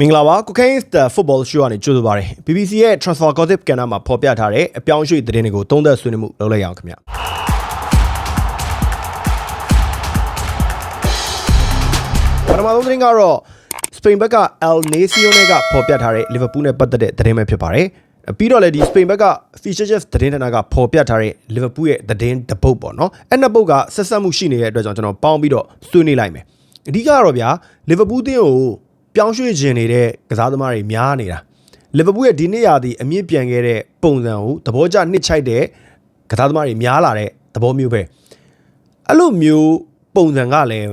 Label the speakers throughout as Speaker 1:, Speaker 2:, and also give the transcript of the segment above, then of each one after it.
Speaker 1: မင်္ဂလာပါ Cocaine the Football Show ကနေကြိုဆိုပါရစေ BBC ရဲ့ Transfer Gossip ကဏ္ဍမှာဖော်ပြထားတဲ့အပြောင်းအရွှေ့သတင်းတွေကိုသုံးသပ်ဆွေးနွေးမှုလုပ်လိုက်ရအောင်ခင်ဗျာပထမဆုံးသတင်းကတော့စပိန်ဘက်က El Nacional ကဖော်ပြထားတဲ့ Liverpool နဲ့ပတ်သက်တဲ့သတင်းပဲဖြစ်ပါတယ်ပြီးတော့လေဒီစပိန်ဘက်က Features သတင်းဌာနကဖော်ပြထားတဲ့ Liverpool ရဲ့သတင်းတစ်ပုဒ်ပေါ့နော်အဲ့နှစ်ပုဒ်ကဆက်ဆက်မှုရှိနေတဲ့အတွက်ကြောင့်ကျွန်တော်ပေါင်းပြီးတော့ဆွေးနွေးလိုက်မယ်အဓိကကတော့ဗျာ Liverpool တင်းကို ပြောင်းရွှေ့ခြင်းနေတဲ့ကစားသမားတွေများနေတာလီဗာပူးရဲ့ဒီနှစ်ရာသီအမြင့်ပြန်ခဲ့တဲ့ပုံစံကိုသဘောကျနှစ်ချိုက်တဲ့ကစားသမားတွေများလာတဲ့သဘောမျိုးပဲအဲ့လိုမျိုးပုံစံကလည်း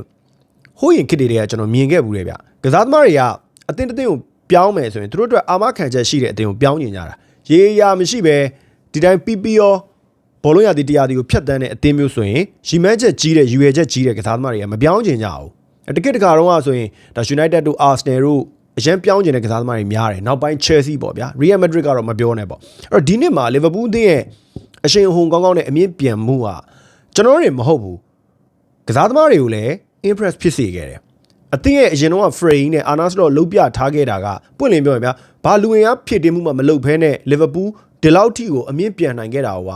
Speaker 1: ဟိုးရင်ခစ်တွေကကျွန်တော်မြင်ခဲ့ဘူးလေဗျကစားသမားတွေကအတင်းတင်းကိုပြောင်းမယ်ဆိုရင်သူတို့အတွက်အာမခံချက်ရှိတဲ့အတင်းကိုပြောင်းညင်ကြတာရေရာမရှိပဲဒီတိုင်းပီပီရောဘောလုံးရာသီတရားဒီကိုဖြတ်တန်းတဲ့အတင်းမျိုးဆိုရင်ရီမန်းချက်ကြီးတဲ့ယူရချက်ကြီးတဲ့ကစားသမားတွေကမပြောင်းကျင်ကြဘူး တကစ်တကာတော့ဆိုရင်ဒါ United တို့ Arsenal တို့အရင်ပြောင်းကျင်တဲ့ကစားသမားတွေများတယ်နောက်ပိုင်း Chelsea ပေါ့ဗျာ Real Madrid ကတော့မပြောနဲ့ပေါ့အဲ့တော့ဒီနှစ်မှာ Liverpool အသင်းရဲ့အရှင်ဟုံကောင်းကောင်းနဲ့အမြင့်ပြန်မှုဟာကျွန်တော်တို့တွေမဟုတ်ဘူးကစားသမားတွေကိုလည်း impress ဖြစ်စေခဲ့တယ်အသင်းရဲ့အရင်တော့ Frey နဲ့ Arnas တော့လုတ်ပြထားခဲ့တာကပွင့်လင်းပြောရင်ဗျာဘာလူဝင်အားဖြစ်တင်မှုမှမလုပ်ဘဲနဲ့ Liverpool ဒီလောက်ထိကိုအမြင့်ပြန်နိုင်ခဲ့တာက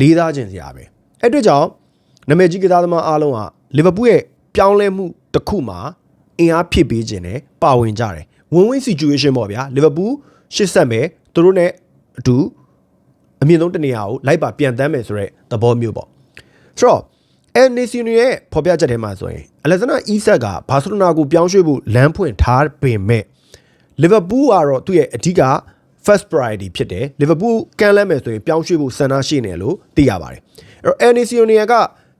Speaker 1: လေးသားခြင်းစရာပဲအဲ့အတွက်ကြောင့်နာမည်ကြီးကစားသမားအားလုံးက Liverpool ရဲ့ ပြောင်းလဲမှုတစ်ခုမှာအင်အားဖြစ်ပေးခြင်းနဲ့ပါဝင်ကြတယ်ဝင်းဝင်း situation ပေါ့ဗျာလီဗာပူးရှစ်ဆက်မယ်သူတို့ ਨੇ အတူအမြင့်ဆုံးတနေရာကိုလိုက်ပါပြန်တမ်းမယ်ဆိုတဲ့သဘောမျိုးပေါ့ဆိုတော့အန်နေစီနီရဲ့ဖော်ပြချက်ထဲမှာဆိုရင်အလက်ဇနာအီဆက်ကဘာစီလိုနာကိုပြောင်းရွှေ့ဖို့လမ်းဖွင့်ထားပေမဲ့လီဗာပူးကတော့သူ့ရဲ့အဓိက first priority ဖြစ်တယ်လီဗာပူးကန်လမ်းမယ်ဆိုရင်ပြောင်းရွှေ့ဖို့ဆန္ဒရှိနေလို့သိရပါတယ်အဲ့တော့အန်နေစီနီက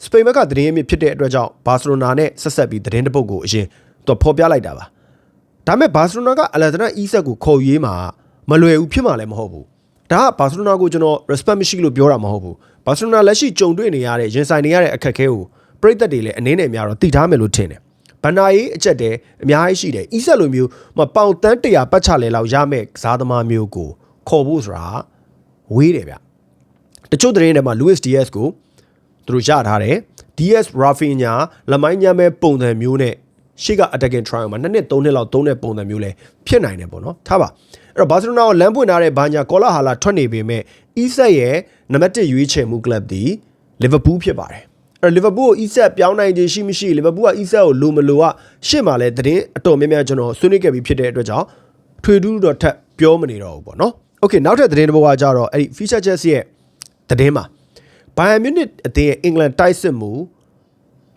Speaker 1: စပိန်ဘက်ကသတင်းရမြစ်ဖြစ်တဲ့အတွက်ကြောင့်ဘာစီလိုနာနဲ့ဆက်ဆက်ပြီးသတင်းတပုတ်ကိုအရင်သူဖော်ပြလိုက်တာပါဒါပေမဲ့ဘာစီလိုနာကအလက်ဇနာအီဆက်ကိုခေါ်ရေးမှာမလွယ်ဘူးဖြစ်မှာလည်းမဟုတ်ဘူးဒါကဘာစီလိုနာကိုကျွန်တော် respect မရှိလို့ပြောတာမဟုတ်ဘူးဘာစီလိုနာလက်ရှိကြုံတွေ့နေရတဲ့ရင်ဆိုင်နေရတဲ့အခက်အခဲကိုပြိသက်တွေလည်းအနေနဲ့များတော့တည်ထားမယ်လို့ထင်တယ်ဘန်နာရေးအချက်တည်းအများကြီးရှိတယ်အီဆက်လိုမျိုးမပေါင်တန်း100ပတ်ချလဲလောက်ရမယ်ကစားသမားမျိုးကိုခေါ်ဖို့ဆိုတာဝေးတယ်ဗျတချို့သတင်းတွေမှာ Luis Diaz ကို သူတို့ရထားတယ် DS Rafinha လမိုင်းညမ်းမဲ့ပုံစံမျိုးနဲ့ရှေ့က attacking trial မှာနှစ်နှစ်သုံးနှစ်လောက်သုံးတဲ့ပုံစံမျိုးလဲဖြစ်နိုင်တယ်ပေါ့နော်ထားပါအဲ့တော့ဘာစီလိုနာကိုလမ်းပွင့်ထားတဲ့ဘာညာကောလာဟာလာထွက်နေပေမဲ့အီဆက်ရဲ့နံပါတ်1ရွေးချယ်မှုကလပ်ဒီလီဗာပူးဖြစ်ပါတယ်အဲ့လီဗာပူးကိုအီဆက်ပြောင်းနိုင်ခြင်းရှိမရှိလီဗာပူးကအီဆက်ကိုလိုမလိုကရှေ့မှာလဲသတင်းအတော်များများကျွန်တော်ဆွေးနွေးခဲ့ပြီးဖြစ်တဲ့အတွက်ကြောင့်ထွေတူးတော့ထပ်ပြောမနေတော့ဘူးပေါ့နော်โอเคနောက်ထပ်သတင်းတစ်ပုဒ်ကကြတော့အဲ့ဒီ feature chess ရဲ့သတင်းမှာ ဘိုင်ယန်မြူနစ်အသင်းရဲ့အင်္ဂလန်တိုက်စစ်မှု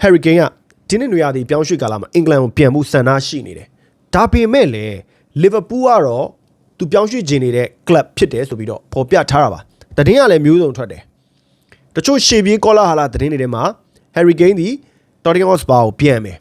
Speaker 1: ဟယ်ရီကိန်းကဒီနေ့နွေရာသီပြောင်းရွှေ့ကာလမှာအင်္ဂလန်ကိုပြန်မှုဆန္ဒရှိနေတယ်။ဒါပေမဲ့လည်းလီဗာပူးကတော့သူပြောင်းရွှေ့ခြင်းနေတဲ့ club ဖြစ်တယ်ဆိုပြီးတော့ဖော်ပြထားတာပါ။တည်င်းကလည်းမျိုးစုံထွက်တယ်။တချို့ရှေ့ပြေးကောလာဟာလာတည်င်းတွေထဲမှာဟယ်ရီကိန်းဒီတော်တင်ဟော့စပါကိုပြန်မယ်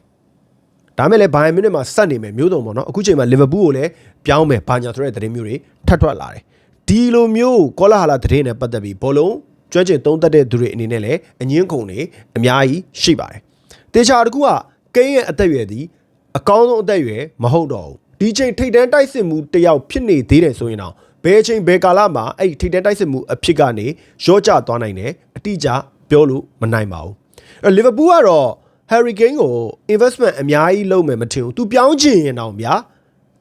Speaker 1: ။ဒါမဲ့လည်းဘိုင်ယန်မြူနစ်မှာဆက်နေမယ်မျိုးစုံပေါ့နော်။အခုချိန်မှာလီဗာပူးကိုလည်းပြောင်းမယ်ဘာညာဆိုတဲ့တည်င်းမျိုးတွေထပ်ထွက်လာတယ်။ဒီလိုမျိုးကောလာဟာလာတည်င်းနဲ့ပတ်သက်ပြီးဘောလုံး ကျွမ်းကျင်သုံးသက်တဲ့သူတွေအနေနဲ့လည်းအငင်းခုန်တွေအများကြီးရှိပါတယ်။တေချာတကူကကိန်းရဲ့အသက်အရွယ်သည်အကောင်းဆုံးအသက်အရွယ်မဟုတ်တော့ဘူး။ဒီချိန်ထိတ်တန်းတိုက်စစ်မှုတယောက်ဖြစ်နေသေးတယ်ဆိုရင်တော့ဘယ်ချိန်ဘယ်ကာလမှာအဲ့ဒီထိတ်တန်းတိုက်စစ်မှုအဖြစ်ကနေရော့ကျသွားနိုင်တယ်အတိအကျပြောလို့မနိုင်ပါဘူး။အဲလီဗာပူးကတော့ Harry Kane ကို investment အများကြီးလုပ်မယ်မထင်ဘူး။ तू ပြောင်းချင်ရင်တော့ဗျာ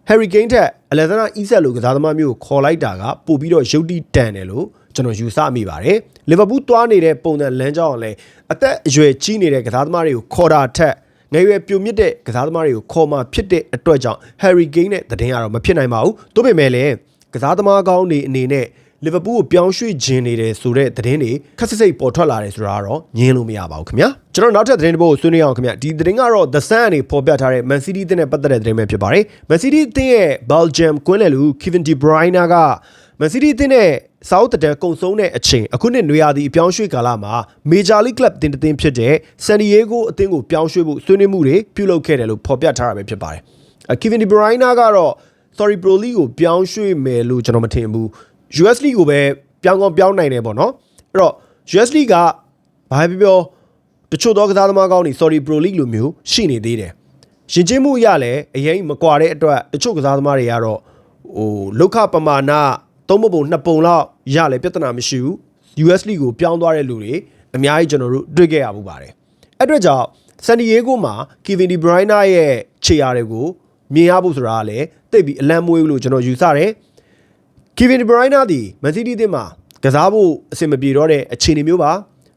Speaker 1: Harry Kane ထက် Alexander Isak လိုကစားသမားမျိုးကိုခေါ်လိုက်တာကပို့ပြီးတော့ရုပ်တိတန်တယ်လို့ကျွန်တော်ယူဆမိပါတယ် လီဗာပူးသွားနေတဲ့ပုံစံလမ်းကြောင်းကလည်းအသက်အရွယ်ကြီးနေတဲ့ကစားသမားတွေကိုခေါ်တာထက်ငယ်ရွယ်ပြိုမြင့်တဲ့ကစားသမားတွေကိုခေါ်မှဖြစ်တဲ့အတွက်ကြောင့် Harry Kane နဲ့တည်င်းကတော့မဖြစ်နိုင်ပါဘူး။သို့ပေမဲ့လည်းကစားသမားကောင်းတွေအနေနဲ့လီဗာပူးကိုပြောင်းရွှေ့ခြင်းနေတယ်ဆိုတဲ့သတင်းတွေခက်စစ်စစ်ပေါ်ထွက်လာတယ်ဆိုတာကတော့ငင်းလို့မရပါဘူးခင်ဗျာကျွန်တော်နောက်ထပ်သတင်းတစ်ပုဒ်ကိုဆွေးနွေးအောင်ခင်ဗျာဒီသတင်းကတော့ The Sun အနေပေါ်ပြထားတဲ့ Man City အသင်းနဲ့ပတ်သက်တဲ့သတင်းပဲဖြစ်ပါတယ် Man City အသင်းရဲ့ Belgium ကွင်းလယ်လူ Kevin De Bruyne က Man City အသင်းနဲ့ ဆောက်တတန်ကုံဆုံးတဲ့အချိန်အခုနှစ်နွေရာသီအပြောင်းရွှေ့ကာလမှာ Major League Club တင်တင်ဖြစ်တဲ့ San Diego အသင်းကိုပြောင်းရွှေ့ဖို့ဆွေးနွေးမှုတွေပြုလုပ်ခဲ့တယ်လို့ဖော်ပြထားတာပဲဖြစ်ပါတယ်။ Kevin De Bruyne ကတော့ Sorry Pro League ကိုပြောင်းရွှေ့မယ်လို့ကျွန်တော်မထင်ဘူး။ US League ကိုပဲပြောင်းကောင်းပြောင်းနိုင်တယ်ပေါ့နော်။အဲ့တော့ US League ကဘာပဲပြောတချို့သောကစားသမားကောင်းတွေ Sorry Pro League လိုမျိုးရှိနေသေးတယ်။ရှင်ချင်းမှုရလဲအရင်မကွာတဲ့အတွက်တချို့ကစားသမားတွေကတော့ဟိုလောက်ခပမာဏ သုံးပုံနှစ်ပုံလောက်ရလဲပြဿနာမရှိဘူး US League ကိုပြောင်းသွားတဲ့လူတွေအများကြီးကျွန်တော်တို့တွေ့ခဲ့ရမှုပါတယ်အဲ့အတွက်ကြောင့်ဆန်ဒီယေဂိုမှာကီဗင်ဒီဘရိုင်းနာရဲ့ခြေရာတွေကိုမြင်ရဖို့ဆိုတာကလည်းတိတ်ပြီးအလန့်မွေးဘူးလို့ကျွန်တော်ယူဆတယ် Kevin De Bruyne သည် Man City အသင်းမှာကစားဖို့အဆင်မပြေတော့တဲ့အခြေအနေမျိုးပါ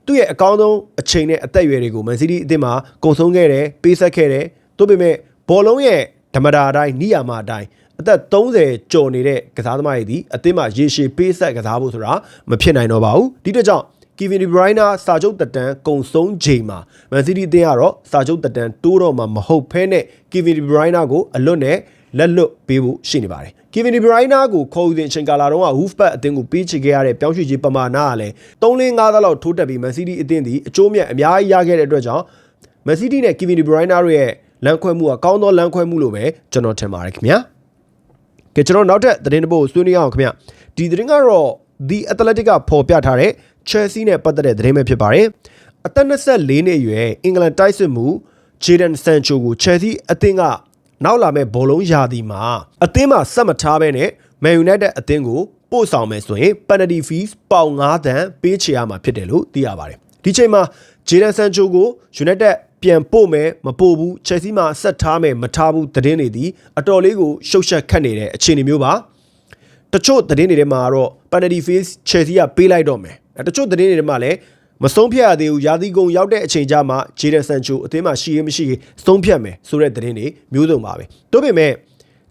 Speaker 1: သူ့ရဲ့အကောင်းဆုံးအချိန်နဲ့အသက်အရွယ်တွေကို Man City အသင်းမှာကုံဆုံးခဲ့တယ်ပေးဆက်ခဲ့တယ်သို့ပေမဲ့ဘောလုံးရဲ့ဓမ္မတာအတိုင်းနိယာမအတိုင်း အသက်30ကျော်နေတဲ့ကစားသမားတွေဒီအသင်းမှာရေရှည်ပေးဆက်ကစားဖို့ဆိုတာမဖြစ်နိုင်တော့ပါဘူးဒီအတွက်ကြောင့် Kevin De Bruyne စာချုပ်တက်တန်းကုံဆုံးချိန်မှာ Man City အသင်းကတော့စာချုပ်တက်တန်းတိုးတော့မှာမဟုတ်ဘဲနဲ့ Kevin De Bruyne ကိုအလွတ်နဲ့လက်လွတ်ပေးဖို့ရှိနေပါတယ်။ Kevin De Bruyne ကိုခေါ်ယူတဲ့အချိန်ကာလတုန်းက Wolfpack အသင်းကိုပေးချေခဲ့ရတဲ့ပြောင်းရွှေ့ခြင်းပမာဏကလည်း3-5သားလောက်ထိုးတက်ပြီး Man City အသင်းဒီအကျိုးမြတ်အများကြီးရခဲ့တဲ့အတွက်ကြောင့် Man City နဲ့ Kevin De Bruyne တို့ရဲ့လမ်းခွဲမှုကကောင်းသောလမ်းခွဲမှုလို့ပဲကျွန်တော်ထင်ပါတယ်ခင်ဗျာ။ ကဲကျွန်တော်နောက်ထပ်သတင်းတစ်ပုဒ်ဆွေးနွေးအောင်ခင်ဗျာ။ဒီသတင်းကတော့ The Athletic ကဖော်ပြထားတဲ့ Chelsea နဲ့ပတ်သက်တဲ့သတင်းပဲဖြစ်ပါတယ်။အသက်24နှစ်အရွယ်အင်္ဂလန်တိုက်စစ်မှု Jadon Sancho ကို Chelsea အသင်းကနောက်လာမဲ့ဘောလုံးရာသီမှာအသင်းမှာဆက်မထားဘဲနဲ့ Man United အသင်းကိုပို့ဆောင်မယ်ဆိုရင် penalty fees ပေါင်9တန်ပေးချေရမှာဖြစ်တယ်လို့သိရပါတယ်။ဒီချိန်မှာ Jadon Sancho ကို United ပြန်ပို့မယ်မပို့ဘူး Chelsea မှာဆက်ထားမယ်မထားဘူးသတင်းတွေဒီအတော်လေးကိုရှုပ်ရှက်ခတ်နေတဲ့အခြေအနေမျိုးပါတချို့သတင်းတွေထဲမှာတော့ penalty fees Chelsea ကပေးလိုက်တော့မယ်အဲတချို့သတင်းတွေထဲမှာလည်းမဆုံးဖြတ်ရသေးဘူးရာသီကုန်ရောက်တဲ့အချိန်ကြမှာ Jadon Sancho အသင်းမှာရှိရမရှိဆုံးဖြတ်မယ်ဆိုတဲ့သတင်းတွေမျိုးစုံပါပဲတို့ပေမဲ့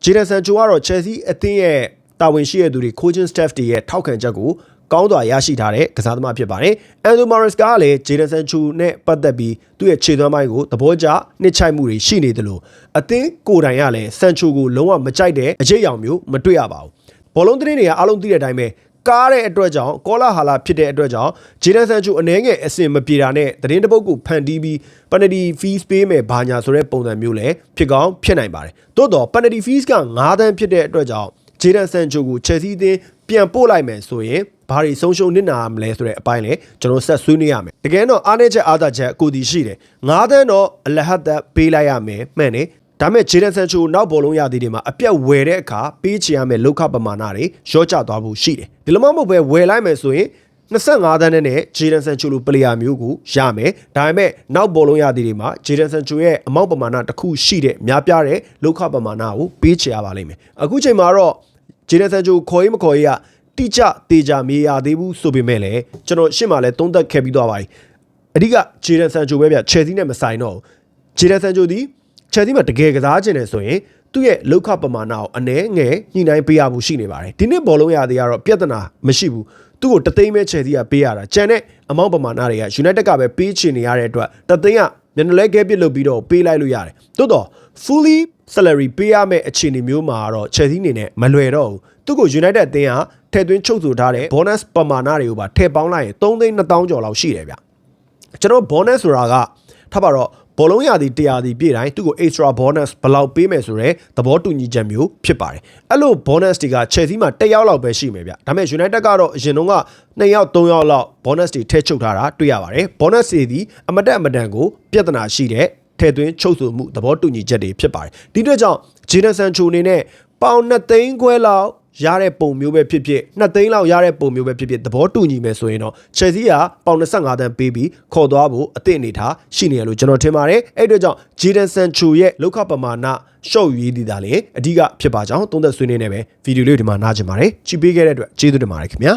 Speaker 1: Jadon Sancho ကတော့ Chelsea အသင်းရဲ့တာဝန်ရှိတဲ့သူတွေ coaching staff တွေရဲ့ထောက်ခံချက်ကို ကောင်းစွာရရှိထားတဲ့ကစားသမားဖြစ်ပါတယ်။ Enzo Maresca ကလည်း Jadon Sancho နဲ့ပတ်သက်ပြီးသူ့ရဲ့ခြေသွမ်းပိုင်းကိုသဘောကျနှစ်ချိုက်မှုတွေရှိနေတယ်လို့အသင်းကိုယ်တိုင်ကလည်း Sancho ကိုလုံးဝမကြိုက်တဲ့အရေးအယောင်မျိုးမတွေ့ရပါဘူး။ဘောလုံးသတင်းတွေကအားလုံးသိတဲ့အတိုင်းပဲကားတဲ့အတွက်ကြောင့်ကောလာဟာလာဖြစ်တဲ့အတွက်ကြောင့်ဂျေဒန်ဆန်ချူအနေငယ်အစင်မပြေတာနဲ့သတင်းတပုတ်ကိုဖန်တီးပြီး penalty fees ပေးမယ်ဘာညာဆိုတဲ့ပုံစံမျိုးလည်းဖြစ်ကောင်းဖြစ်နိုင်ပါတယ်။သို့တော့ penalty fees က9တန်းဖြစ်တဲ့အတွက်ကြောင့်ဂျေဒန်ဆန်ချူကို Chelsea အသင်းပြန်ပို့လိုက်မယ်ဆိုရင် ဘာတွေဆုံးရှုံးနစ်နာမလဲဆိုတဲ့အပိုင်းလေကျွန်တော်ဆက်ဆွေးနွေးရမယ်တကယ်တော့အားနည်းချက်အားသာချက်ကိုဒီရှိတယ်9တန်းတော့အလဟတ်သက်ပေးလိုက်ရမယ်မှန်တယ်ဒါမဲ့ဂျေဒန်ဆန်ချိုနောက်ဘောလုံးရသည်တွေမှာအပြက်ဝယ်တဲ့အခါပေးချင်ရမယ့်လောက်ခပမာဏတွေရော့ကျသွားဖို့ရှိတယ်ဒီလိုမှမဟုတ်ပဲဝယ်လိုက်မယ်ဆိုရင်25တန်းနဲ့ဂျေဒန်ဆန်ချိုလိုပလေယာမျိုးကိုရမယ်ဒါပေမဲ့နောက်ဘောလုံးရသည်တွေမှာဂျေဒန်ဆန်ချိုရဲ့အမောက်ပမာဏတစ်ခုရှိတဲ့များပြားတဲ့လောက်ခပမာဏကိုပေးချင်ရပါလိမ့်မယ်အခုချိန်မှာတော့ဂျေဒန်ဆန်ချိုခေါ်ရေးမခေါ်ရေးက တိကျတေချာမေးရသေးဘူးဆိုပေမဲ့လည်းကျွန်တော်ရှင်းမှလည်းသုံးသက်ခဲ့ပြီးသွားပါပြီအဓိကဂျေဒန်ဆန်ချိုပဲဗျချယ်ဆီနဲ့မဆိုင်တော့ဘူးဂျေဒန်ဆန်ချိုဒီချယ်ဆီမှာတကယ်ကစားခြင်းတယ်ဆိုရင်သူ့ရဲ့လောက်ခပမာဏကိုအနှဲငယ်ညှိနှိုင်းပေးရမှုရှိနေပါတယ်ဒီနှစ်ဘောလုံးရသေးကတော့ပြဿနာမရှိဘူးသူ့ကိုတသိန်းပဲချယ်ဆီကပေးရတာကျန်တဲ့အမောင့်ပမာဏတွေက United ကပဲပေးချင်နေရတဲ့အတွက်တသိန်းကမျက်နှာလဲကဲပစ်လုပ်ပြီးတော့ပေးလိုက်လို့ရတယ်တိုးတော့ fully salary ပေးရမယ့်အခြေအနေမျိုးမှာတော့ Chelsea အနေနဲ့မလွယ်တော့ဘူးသူ့ကို United အသင်းက ထည့်သွင်းချုပ်ဆိုထားတဲ့ bonus ပမာဏတွေကိုပါထည့်ပေါင်းလိုက်ရင်3သိန်း2000ကျော်လောက်ရှိတယ်ဗျကျွန်တော် bonus ဆိုတာကထားပါတော့ဘောလုံးရာသီတရားသီပြည့်တိုင်းသူ့ကို extra bonus ဘယ်လောက်ပေးမယ်ဆိုတော့သဘောတူညီချက်မျိုးဖြစ်ပါတယ်အဲ့လို bonus တွေက Chelsea မှာ1ယောက်လောက်ပဲရှိမယ်ဗျဒါပေမဲ့ United ကတော့အရင်တုန်းက2ယောက်3ယောက်လောက် bonus တွေထည့်ချုပ်ထားတာတွေ့ရပါတယ် bonus တွေဒီအမတက်အမတန်ကိုပြဿနာရှိတဲ့ထည့်သွင်းချုပ်ဆိုမှုသဘောတူညီချက်တွေဖြစ်ပါတယ်ဒီအတွက်ကြောင့် Jadon Sancho အနေနဲ့ပေါင်2သိန်းခွဲလောက် ရတဲ့ပုံမျိုးပဲဖြစ်ဖြစ်2သိန်းလောက်ရတဲ့ပုံမျိုးပဲဖြစ်ဖြစ်သဘောတူညီမယ်ဆိုရင်တော့ Chelsea ကပေါင်25တန်းပေးပြီးခေါ်သွားဖို့အသင့်အနေထားရှိနေရလို့ကျွန်တော်ထင်ပါတယ်အဲ့အတွက်ကြောင့် Jadon Sancho ရဲ့လောက်ခပမာဏရှော့ယူရည်တည်တာလေအဓိကဖြစ်ပါကြောင်းသုံးသက်ဆွေးနွေးနေပဲဗီဒီယိုလေးဒီမှာနားကျင်ပါတယ်ကြည့်ပေးခဲ့တဲ့အတွက်ကျေးဇူးတင်ပါတယ်ခင်ဗျာ